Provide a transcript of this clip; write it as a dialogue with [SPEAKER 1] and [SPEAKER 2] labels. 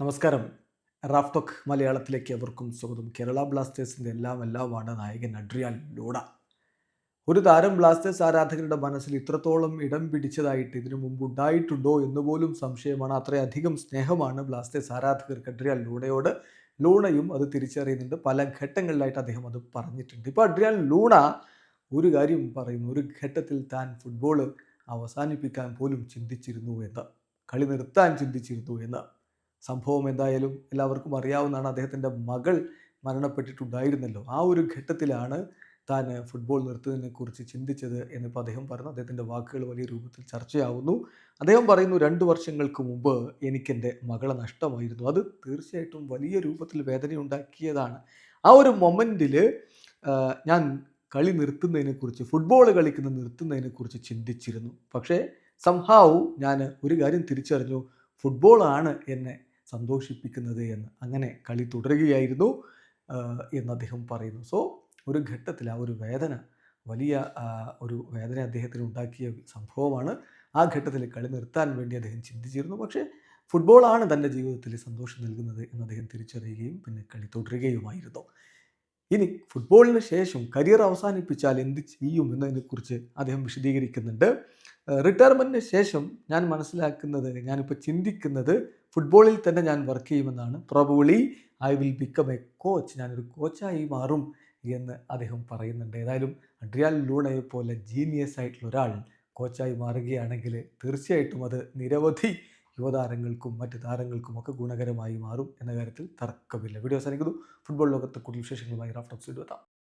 [SPEAKER 1] നമസ്കാരം. റാഫ്ടോക്ക് മലയാളത്തിലേക്ക് എവർക്കും സ്വാഗതം. കേരള ബ്ലാസ്റ്റേഴ്സിന്റെ എല്ലാം എല്ലാമാണ് നായകൻ അഡ്രിയാൻ ലോഡ ഒരു താരം ബ്ലാസ്റ്റേഴ്സ് ആരാധകരുടെ മനസ്സിൽ ഇത്രത്തോളം ഇടം പിടിച്ചതായിട്ട് ഇതിനു മുമ്പ് ഉണ്ടായിട്ടുണ്ടോ എന്ന് പോലും സംശയമാണ്. അത്രയധികം സ്നേഹമാണ് ബ്ലാസ്റ്റേഴ്സ് ആരാധകർക്ക് അഡ്രിയാൻ ലൂണയോട് ലൂണയും അത് തിരിച്ചറിയുന്നുണ്ട്. പല ഘട്ടങ്ങളിലായിട്ട് അദ്ദേഹം അത് പറഞ്ഞിട്ടുണ്ട്. ഇപ്പോൾ അഡ്രിയാൻ ലൂണ ഒരു കാര്യം പറയുന്നു. ഒരു ഘട്ടത്തിൽ താൻ ഫുട്ബോൾ അവസാനിപ്പിക്കാൻ പോലും ചിന്തിച്ചിരുന്നു എന്ന് കളി നിർത്താൻ ചിന്തിച്ചിരുന്നു എന്ന്. സംഭവം എന്തായാലും എല്ലാവർക്കും അറിയാവുന്നതാണ്. അദ്ദേഹത്തിന്റെ മകൾ മരണപ്പെട്ടിട്ടുണ്ടായിരുന്നല്ലോ. ആ ഒരു ഘട്ടത്തിലാണ് താൻ ഫുട്ബോൾ നിർത്തുന്നതിനെ കുറിച്ച് ചിന്തിച്ചത് എന്നിപ്പോൾ അദ്ദേഹം പറഞ്ഞു അദ്ദേഹത്തിന്റെ വാക്കുകൾ വലിയ രൂപത്തിൽ ചർച്ചയാവുന്നു. അദ്ദേഹം പറയുന്നു രണ്ട് വർഷങ്ങൾക്ക് മുമ്പ് എനിക്കെന്റെ മകളെ നഷ്ടമായിരുന്നു. അത് തീർച്ചയായിട്ടും വലിയ രൂപത്തിൽ വേദനയുണ്ടാക്കിയതാണ്. ആ ഒരു മൊമെന്റിൽ ഞാൻ കളി നിർത്തുന്നതിനെക്കുറിച്ച് ഫുട്ബോൾ കളിക്കുന്ന നിർത്തുന്നതിനെക്കുറിച്ച് ചിന്തിച്ചിരുന്നു. പക്ഷേ സംഹാവ് ഞാൻ ഒരു കാര്യം തിരിച്ചറിഞ്ഞു. ഫുട്ബോളാണ് എന്നെ സന്തോഷിപ്പിക്കുന്നത് എന്ന്. അങ്ങനെ കളി തുടരുകയായിരുന്നു എന്ന് അദ്ദേഹം പറയുന്നു. സോ ഒരു ഘട്ടത്തിൽ ആ ഒരു വേദന വലിയ ഒരു വേദന അദ്ദേഹത്തിന് ഉണ്ടാക്കിയ സംഭവമാണ്. ആ ഘട്ടത്തിൽ കളി നിർത്താൻ വേണ്ടി അദ്ദേഹം ചിന്തിച്ചിരുന്നു. പക്ഷേ ഫുട്ബോളാണ് തന്റെ ജീവിതത്തിൽ സന്തോഷം നൽകുന്നത് എന്ന് അദ്ദേഹം തിരിച്ചറിയുകയും പിന്നെ കളി തുടരുകയുമായിരുന്നു. ഇനി ഫുട്ബോളിന് ശേഷം കരിയർ അവസാനിപ്പിച്ചാൽ എന്ത് ചെയ്യും എന്നതിനെക്കുറിച്ച് അദ്ദേഹം വിശദീകരിക്കുന്നുണ്ട്. റിട്ടയർമെന്റിന് ശേഷം ഞാൻ മനസ്സിലാക്കുന്നത് ഞാനിപ്പോൾ ചിന്തിക്കുന്നത് ഫുട്ബോളിൽ തന്നെ ഞാൻ വർക്ക് ചെയ്യുമെന്നാണ്. Probably I will become a coach ഞാനൊരു കോച്ചായി മാറും എന്ന് അദ്ദേഹം പറയുന്നുണ്ട്. ഏതായാലും അഡ്രിയാൽ ലൂണയെ പോലെ ജീനിയസ് ആയിട്ടുള്ള ഒരാൾ കോച്ചായി മാറുകയാണെങ്കിൽ തീർച്ചയായിട്ടും അത് നിരവധി യുവതാരങ്ങൾക്കും മറ്റ് താരങ്ങൾക്കും ഒക്കെ ഗുണകരമായി മാറും എന്ന കാര്യത്തിൽ തർക്കമില്ല. വീഡിയോ അവസാനിക്കുന്നു. ഫുട്ബോൾ ലോകത്തെ കൂടുതൽ വിശേഷങ്ങളുമായി റാഫ്റ്റോക്സ് എത്താം